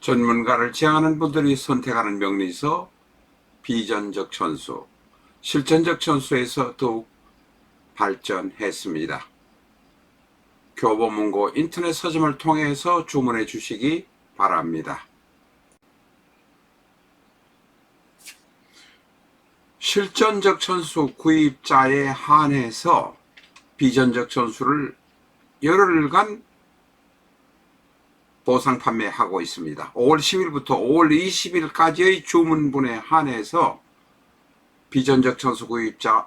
전문가를 지향하는 분들이 선택하는 명리서 비전적 천수, 실천적 천수에서 더욱 발전했습니다. 교보문고 인터넷 서점을 통해서 주문해 주시기 바랍니다. 실전적 천수 구입자에 한해서 비전적 천수를 열흘간 보상 판매하고 있습니다. 5월 10일부터 5월 20일까지의 주문분에 한해서 비전적 천수 구입자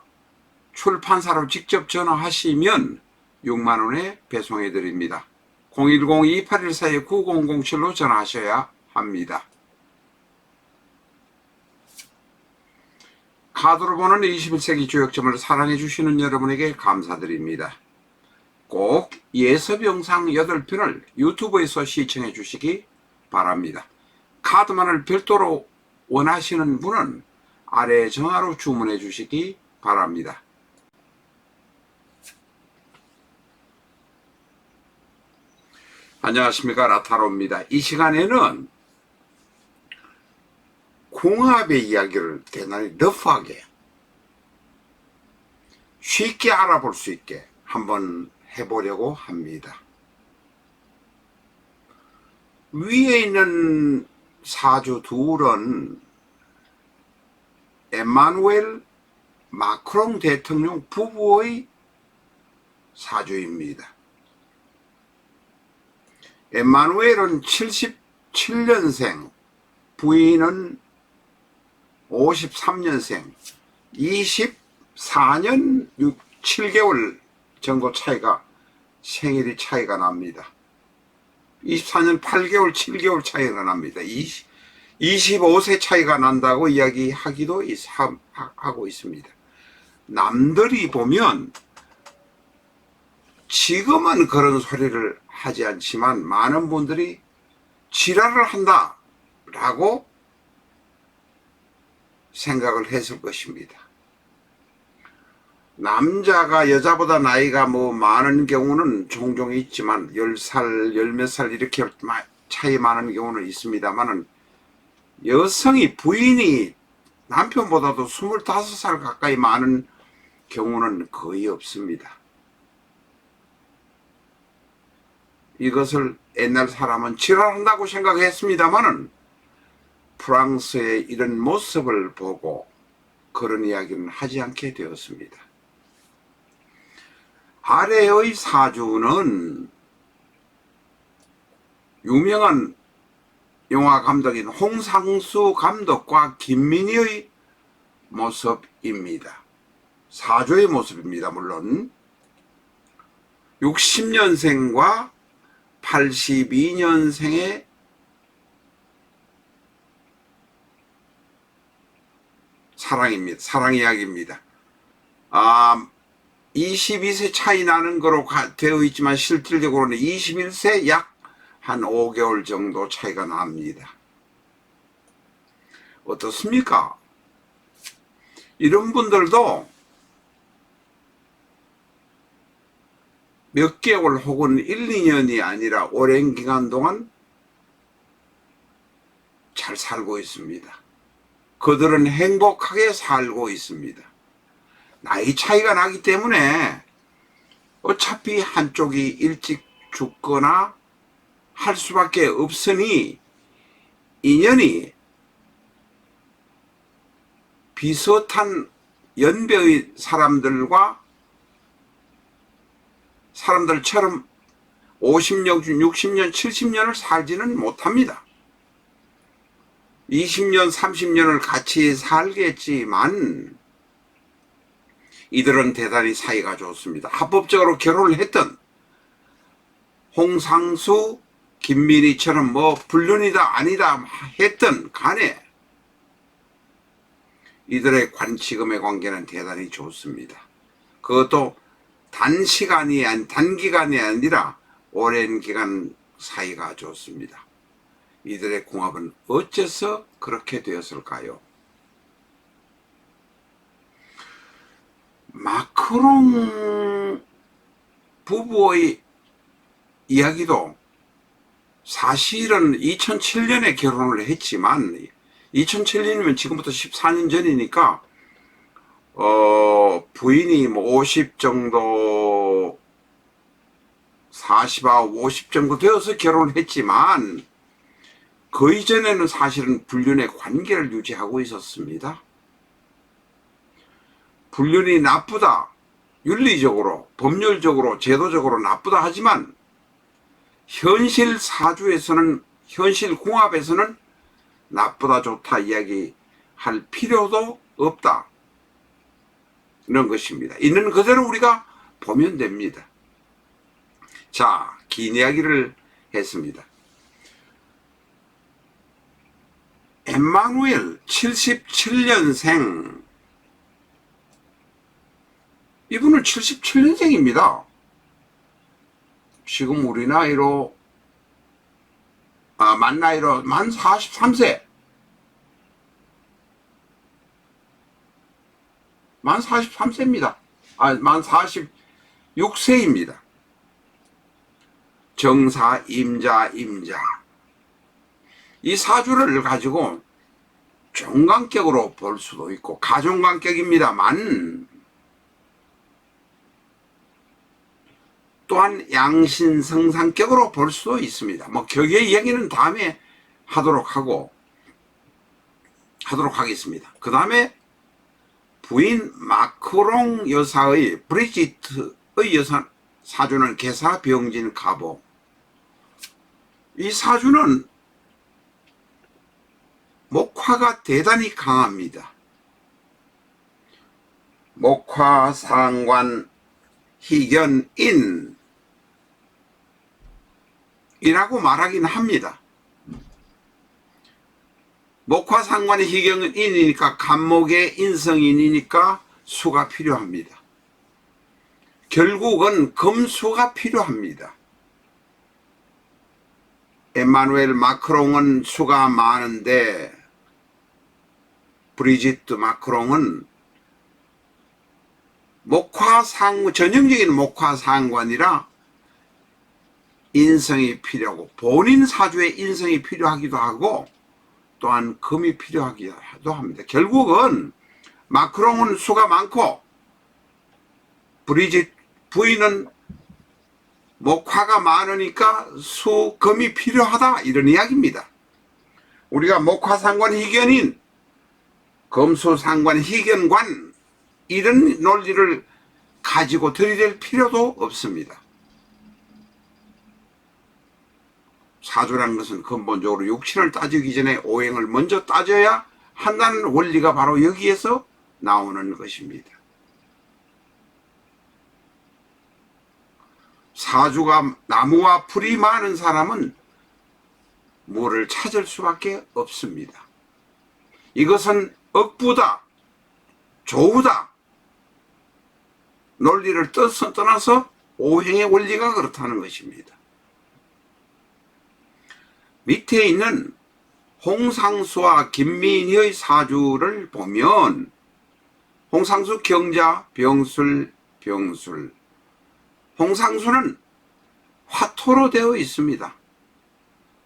출판사로 직접 전화하시면 6만원에 배송해 드립니다. 010-2814-9007로 전화하셔야 합니다. 카드로 보는 21세기 주역점을 사랑해 주시는 여러분에게 감사드립니다. 꼭 예습 영상 8편을 유튜브에서 시청해 주시기 바랍니다. 카드만을 별도로 원하시는 분은 아래 전화로 주문해 주시기 바랍니다. 안녕하십니까 라타로입니다. 이 시간에는 궁합의 이야기를 대단히 러프하게 쉽게 알아볼 수 있게 한번 해보려고 합니다. 위에 있는 사주 둘은 에마누엘 마크롱 대통령 부부의 사주입니다. 에마누엘은 77년생, 부인은 53년생, 24년 6, 7개월 정도 차이가 생일이 차이가 납니다. 24년 8개월, 7개월 차이가 납니다. 20, 25세 차이가 난다고 이야기하기도 하고 있습니다. 남들이 보면 지금은 그런 소리를 하지 않지만 많은 분들이 지랄을 한다 라고 생각을 했을 것입니다. 남자가 여자보다 나이가 뭐 많은 경우는 종종 있지만 10살, 열 몇 살 이렇게 마- 차이 많은 경우는 있습니다만은 여성이 부인이 남편보다도 25살 가까이 많은 경우는 거의 없습니다. 이것을 옛날 사람은 지랄한다고 생각했습니다만은 프랑스의 이런 모습을 보고 그런 이야기는 하지 않게 되었습니다. 아래의 사주는 유명한 영화 감독인 홍상수 감독과 김민희의 모습입니다. 사주의 모습입니다. 물론 60년생과 82년생의 사랑입니다. 사랑 이야기입니다. 아, 22세 차이 나는 거로 가- 되어 있지만 실질적으로는 21세 약 한 5개월 정도 차이가 납니다. 어떻습니까? 이런 분들도 몇 개월 혹은 1, 2년이 아니라 오랜 기간 동안 잘 살고 있습니다. 그들은 행복하게 살고 있습니다. 나이 차이가 나기 때문에 어차피 한쪽이 일찍 죽거나 할 수밖에 없으니 인연이 비슷한 연배의 사람들과 사람들처럼 50년, 60년, 70년을 살지는 못합니다. 20년, 30년을 같이 살겠지만 이들은 대단히 사이가 좋습니다. 합법적으로 결혼을 했던 홍상수, 김민희처럼 뭐 불륜이다 아니다 했던 간에 이들의 관치금의 관계는 대단히 좋습니다. 그것도 단시간이 아니 단기간이 아니라 오랜 기간 사이가 좋습니다. 이들의 궁합은 어째서 그렇게 되었을까요? 마크롱 부부의 이야기도 사실은 2007년에 결혼을 했지만 2007년이면 지금부터 14년 전이니까 어 부인이 뭐 50 정도 40아 50 정도 되어서 결혼을 했지만 그 이전에는 사실은 불륜의 관계를 유지하고 있었습니다. 불륜이 나쁘다. 윤리적으로, 법률적으로, 제도적으로 나쁘다 하지만 현실 사주에서는 현실 궁합에서는 나쁘다 좋다 이야기할 필요도 없다. 이런 것입니다. 있는 그대로 우리가 보면 됩니다. 자, 긴 이야기를 했습니다. 엠마누엘 77년생 이분은 77년생입니다. 지금 우리 나이로 아, 만 나이로 만 43세 만 43세입니다. 아, 만 46세입니다. 정사, 임자, 임자. 이 사주를 가지고 종관격으로 볼 수도 있고 가종관격입니다만 또한 양신성 상격으로 볼 수도 있습니다. 뭐 격의 이야기는 다음에 하도록 하고 하도록 하겠습니다. 그 다음에 부인 마크롱 여사의 브리지트의 여사 사주는 개사 병진 가보 이 사주는 목화가 대단히 강합니다. 목화 상관 희견인 이라고 말하긴 합니다. 목화 상관의 희경인이니까 간목의 인성인이니까 수가 필요합니다. 결국은 금수가 필요합니다. 에마누엘 마크롱은 수가 많은데 브리지트 마크롱은 목화상 전형적인 목화상관이라 인성이 필요하고 본인 사주에 인성이 필요하기도 하고 또한 금이 필요하기도 합니다. 결국은 마크롱은 수가 많고 브리짓 부인은 목화가 많으니까 수, 금이 필요하다 이런 이야기입니다. 우리가 목화상관 희견인 금수상관 희견관 이런 논리를 가지고 들이댈 필요도 없습니다. 사주라는 것은 근본적으로 육신을 따지기 전에 오행을 먼저 따져야 한다는 원리가 바로 여기에서 나오는 것입니다. 사주가 나무와 풀이 많은 사람은 물을 찾을 수밖에 없습니다. 이것은 억부다, 조우다, 논리를 떠나서 오행의 원리가 그렇다는 것입니다. 밑에 있는 홍상수와 김민희의 사주를 보면 홍상수 경자, 병술, 병술. 홍상수는 화토로 되어 있습니다.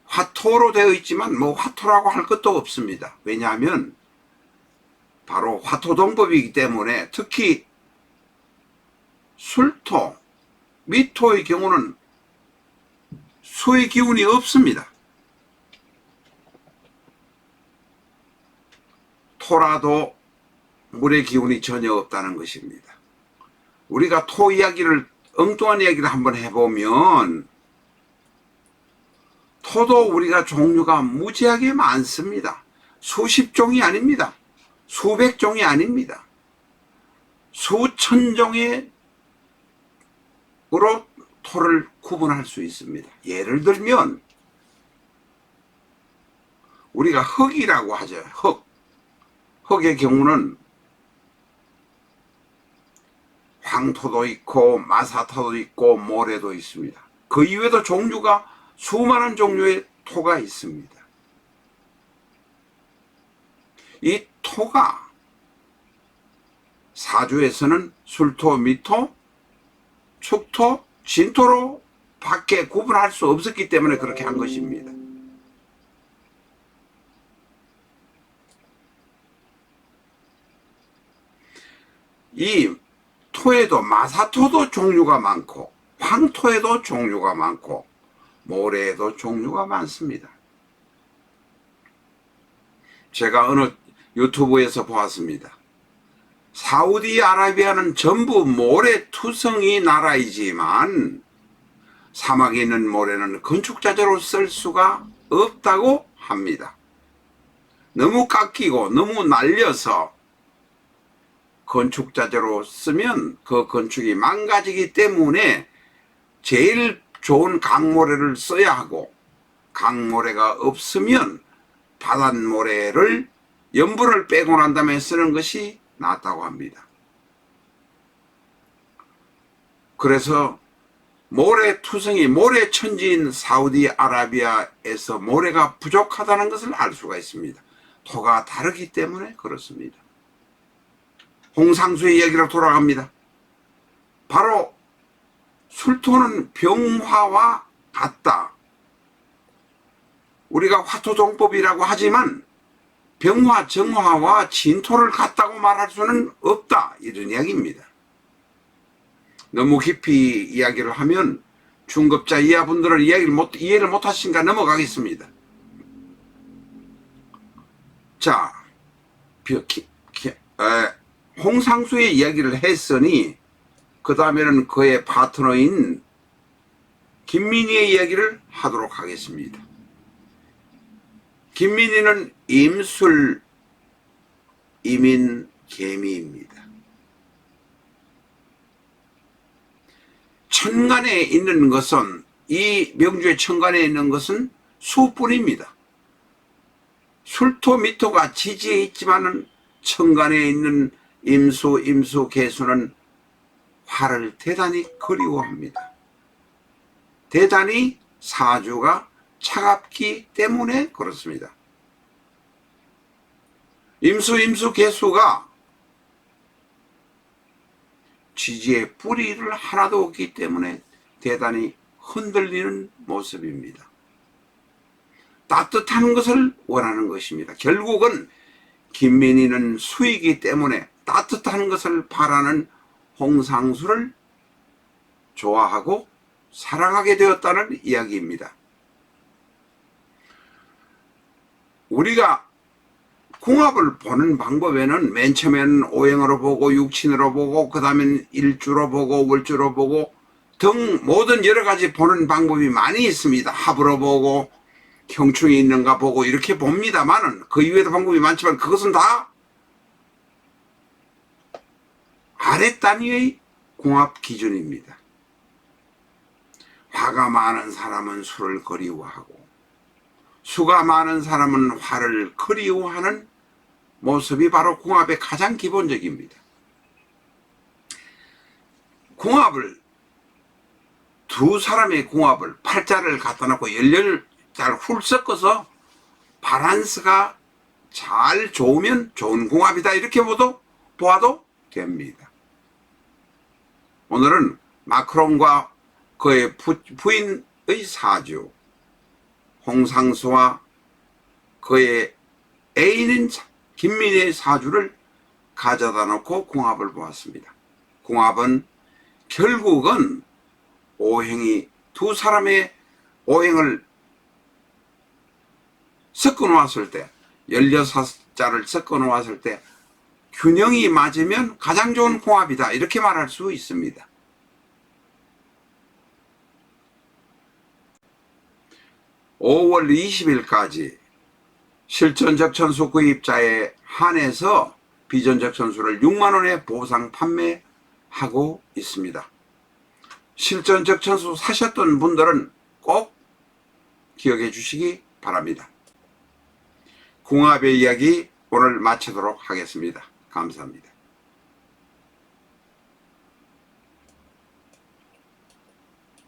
화토로 되어 있지만 뭐 화토라고 할 것도 없습니다. 왜냐하면 바로 화토동법이기 때문에 특히 술토, 미토의 경우는 수의 기운이 없습니다. 토라도 물의 기운이 전혀 없다는 것입니다. 우리가 토 이야기를 엉뚱한 이야기를 한번 해보면 토도 우리가 종류가 무지하게 많습니다. 수십 종이 아닙니다. 수백 종이 아닙니다. 수천 종의 으로 토를 구분할 수 있습니다. 예를 들면 우리가 흙이라고 하죠. 흙. 흙의 경우는 황토도 있고 마사토도 있고 모래도 있습니다. 그 이외에도 종류가 수많은 종류의 토가 있습니다. 이 토가 사주에서는 술토, 미토, 축토, 진토로 밖에 구분할 수 없었기 때문에 그렇게 한 것입니다. 이 토에도 마사토도 종류가 많고 황토에도 종류가 많고 모래에도 종류가 많습니다. 제가 어느 유튜브에서 보았습니다. 사우디아라비아는 전부 모래 투성이 나라이지만 사막에 있는 모래는 건축자재로 쓸 수가 없다고 합니다. 너무 깎이고 너무 날려서 건축자재로 쓰면 그 건축이 망가지기 때문에 제일 좋은 강모래를 써야 하고 강모래가 없으면 바닷모래를 염분을 빼고 난 다음에 쓰는 것이 낫다고 합니다. 그래서 모래 투성이 모래 천지인 사우디아라비아에서 모래가 부족하다는 것을 알 수가 있습니다. 토가 다르기 때문에 그렇습니다. 홍상수의 이야기로 돌아갑니다. 바로 술토는 병화와 같다. 우리가 화토종법이라고 하지만 병화, 정화와 진토를 같다고 말할 수는 없다. 이런 이야기입니다. 너무 깊이 이야기를 하면 중급자 이하분들은 이야기를 못, 이해를 못 하시니까 넘어가겠습니다. 자, 비- 기- 기- 에, 홍상수의 이야기를 했으니 그 다음에는 그의 파트너인 김민희의 이야기를 하도록 하겠습니다. 김민희는 임술 이민 개미입니다. 천간에 있는 것은 이 명주의 천간에 있는 것은 수뿐입니다. 술토 미토가 지지에 있지만은 천간에 있는 임수 임수 개수는 화를 대단히 그리워합니다. 대단히 사주가 차갑기 때문에 그렇습니다. 임수 임수 개수가 지지의 뿌리를 하나도 없기 때문에 대단히 흔들리는 모습입니다. 따뜻한 것을 원하는 것입니다. 결국은 김민희는 수이기 때문에 따뜻한 것을 바라는 홍상수를 좋아하고 사랑하게 되었다는 이야기입니다. 우리가 궁합을 보는 방법에는 맨 처음에는 오행으로 보고 육친으로 보고 그 다음엔 일주로 보고 월주로 보고 등 모든 여러 가지 보는 방법이 많이 있습니다. 합으로 보고 형충이 있는가 보고 이렇게 봅니다만은 그 이외에도 방법이 많지만 그것은 다 아래 단위의 궁합 기준입니다. 화가 많은 사람은 술을 그리워하고 수가 많은 사람은 화를 그리워하는 모습이 바로 궁합의 가장 기본적입니다. 궁합을 두 사람의 궁합을 팔자를 갖다 놓고 열렬 잘 훌 섞어서 바란스가 잘 좋으면 좋은 궁합이다 이렇게 보도 보아도 됩니다. 오늘은 마크롱과 그의 부, 부인의 사주 홍상수와 그의 애인인 김민희의 사주를 가져다 놓고 궁합을 보았습니다. 궁합은 결국은 오행이 두 사람의 오행을 섞어 놓았을 때 16자를 섞어 놓았을 때 균형이 맞으면 가장 좋은 궁합이다 이렇게 말할 수 있습니다. (5월 20일까지) 실전적 천수 구입자에 한해서 비전적 천수를 6만원에 보상 판매하고 있습니다. 실전적 천수 사셨던 분들은 꼭 기억해 주시기 바랍니다. 궁합의 이야기 오늘 마치도록 하겠습니다. 감사합니다.